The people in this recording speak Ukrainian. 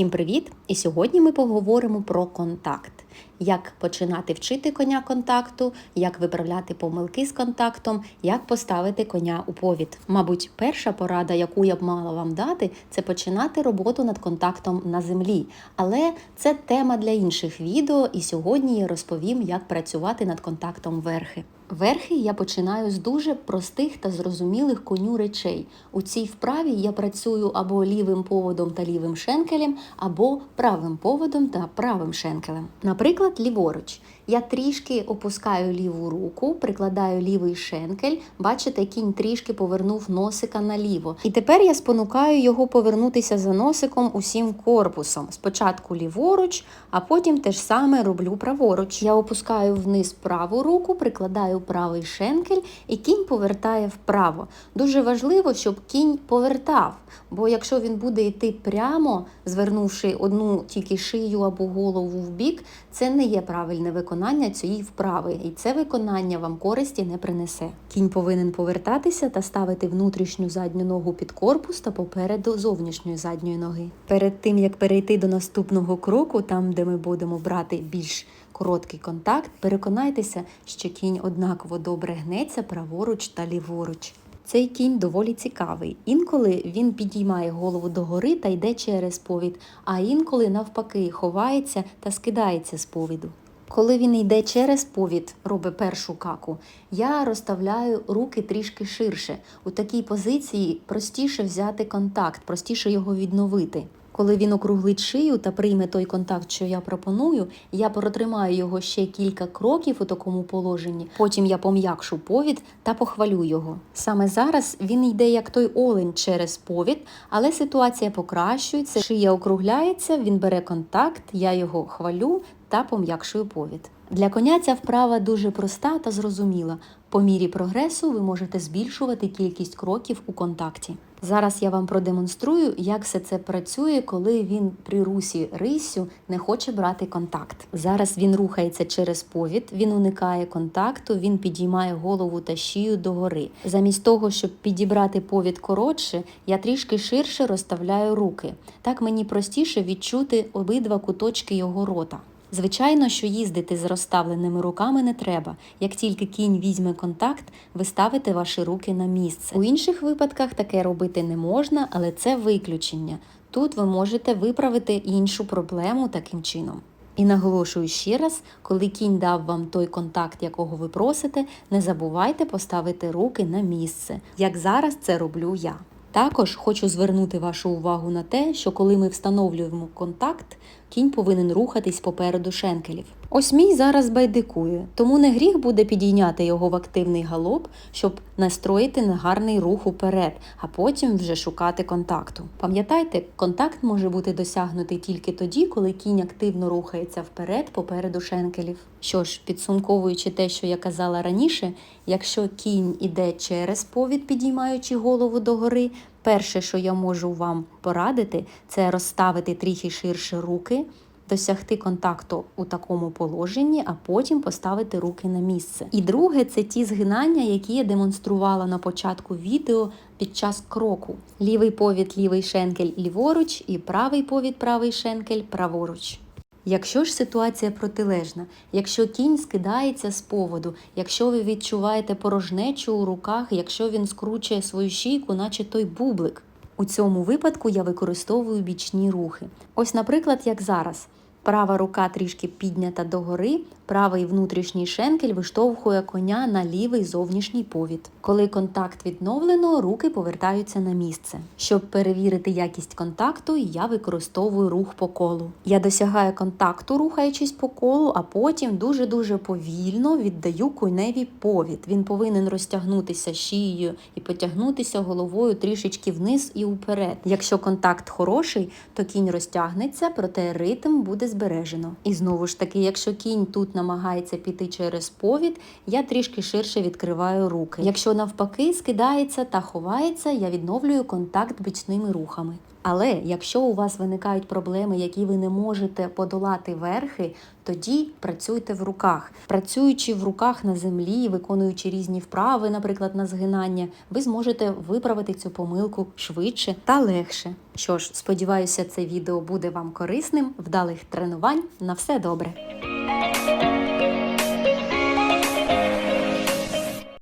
Всім привіт! І сьогодні ми поговоримо про контакт. Як починати вчити коня контакту, як виправляти помилки з контактом, як поставити коня у повід. Мабуть, перша порада, яку я б мала вам дати, це починати роботу над контактом на землі. Але це тема для інших відео, і сьогодні я розповім, як працювати над контактом верхи. Верхи я починаю з дуже простих та зрозумілих коню речей. У цій вправі я працюю або лівим поводом та лівим шенкелем, або правим поводом та правим шенкелем. Наприклад, ліворуч. Я трішки опускаю ліву руку, прикладаю лівий шенкель. Бачите, кінь трішки повернув носика наліво. І тепер я спонукаю його повернутися за носиком усім корпусом. Спочатку ліворуч, а потім те ж саме роблю праворуч. Я опускаю вниз праву руку, прикладаю правий шенкель, і кінь повертає вправо. Дуже важливо, щоб кінь повертав, бо якщо він буде йти прямо, звернувши одну тільки шию або голову в бік, це не є правильне виконання цієї вправи, і це виконання вам користі не принесе. Кінь повинен повертатися та ставити внутрішню задню ногу під корпус та попереду зовнішньої задньої ноги. Перед тим як перейти до наступного кроку, там де ми будемо брати більш короткий контакт, переконайтеся, що кінь однаково добре гнеться праворуч та ліворуч. Цей кінь доволі цікавий. Інколи він підіймає голову догори та йде через повід, а інколи навпаки ховається та скидається з повіду. Коли він йде через повід, робить першу каку, я розставляю руки трішки ширше. У такій позиції простіше взяти контакт, простіше його відновити. Коли він округлить шию та прийме той контакт, що я пропоную, я протримаю його ще кілька кроків у такому положенні. Потім я пом'якшу повід та похвалю його. Саме зараз він йде як той олень через повід, але ситуація покращується, шия округляється, він бере контакт, я його хвалю та пом'якшую повід. Для коня ця вправа дуже проста та зрозуміла. По мірі прогресу ви можете збільшувати кількість кроків у контакті. Зараз я вам продемонструю, як все це працює, коли він при русі риссю не хоче брати контакт. Зараз він рухається через повід, він уникає контакту, він підіймає голову та шию догори. Замість того, щоб підібрати повід коротше, я трішки ширше розставляю руки. Так мені простіше відчути обидва куточки його рота. Звичайно, що їздити з розставленими руками не треба. Як тільки кінь візьме контакт, ви ставите ваші руки на місце. У інших випадках таке робити не можна, але це виключення. Тут ви можете виправити іншу проблему таким чином. І наголошую ще раз, коли кінь дав вам той контакт, якого ви просите, не забувайте поставити руки на місце, як зараз це роблю я. Також хочу звернути вашу увагу на те, що коли ми встановлюємо контакт, кінь повинен рухатись попереду шенкелів. Ось мій зараз байдикує, тому не гріх буде підійняти його в активний галоп, щоб настроїти на гарний рух уперед, а потім вже шукати контакту. Пам'ятайте, контакт може бути досягнутий тільки тоді, коли кінь активно рухається вперед попереду шенкелів. Що ж, підсумковуючи те, що я казала раніше, якщо кінь іде через повід, підіймаючи голову догори, перше, що я можу вам порадити, це розставити трохи ширше руки досягти контакту у такому положенні, а потім поставити руки на місце. І друге, це ті згинання, які я демонструвала на початку відео під час кроку. Лівий повід, лівий шенкель ліворуч, і правий повід, правий шенкель праворуч. Якщо ж ситуація протилежна, якщо кінь скидається з поводу, якщо ви відчуваєте порожнечу у руках, якщо він скручує свою шийку, наче той бублик. У цьому випадку я використовую бічні рухи. Ось, наприклад, як зараз. Права рука трішки піднята догори, правий внутрішній шенкель виштовхує коня на лівий зовнішній повід. Коли контакт відновлено, руки повертаються на місце. Щоб перевірити якість контакту, я використовую рух по колу. Я досягаю контакту, рухаючись по колу, а потім дуже-дуже повільно віддаю коневі повід. Він повинен розтягнутися шиєю і потягнутися головою трішечки вниз і уперед. Якщо контакт хороший, то кінь розтягнеться, проте ритм буде збережено. І знову ж таки, якщо кінь тут намагається піти через повід, я трішки ширше відкриваю руки. Якщо навпаки скидається та ховається, я відновлюю контакт бічними рухами. Але якщо у вас виникають проблеми, які ви не можете подолати верхи, тоді працюйте в руках. Працюючи в руках на землі, виконуючи різні вправи, наприклад, на згинання, ви зможете виправити цю помилку швидше та легше. Що ж, сподіваюся, це відео буде вам корисним. Вдалих тренувань. На все добре!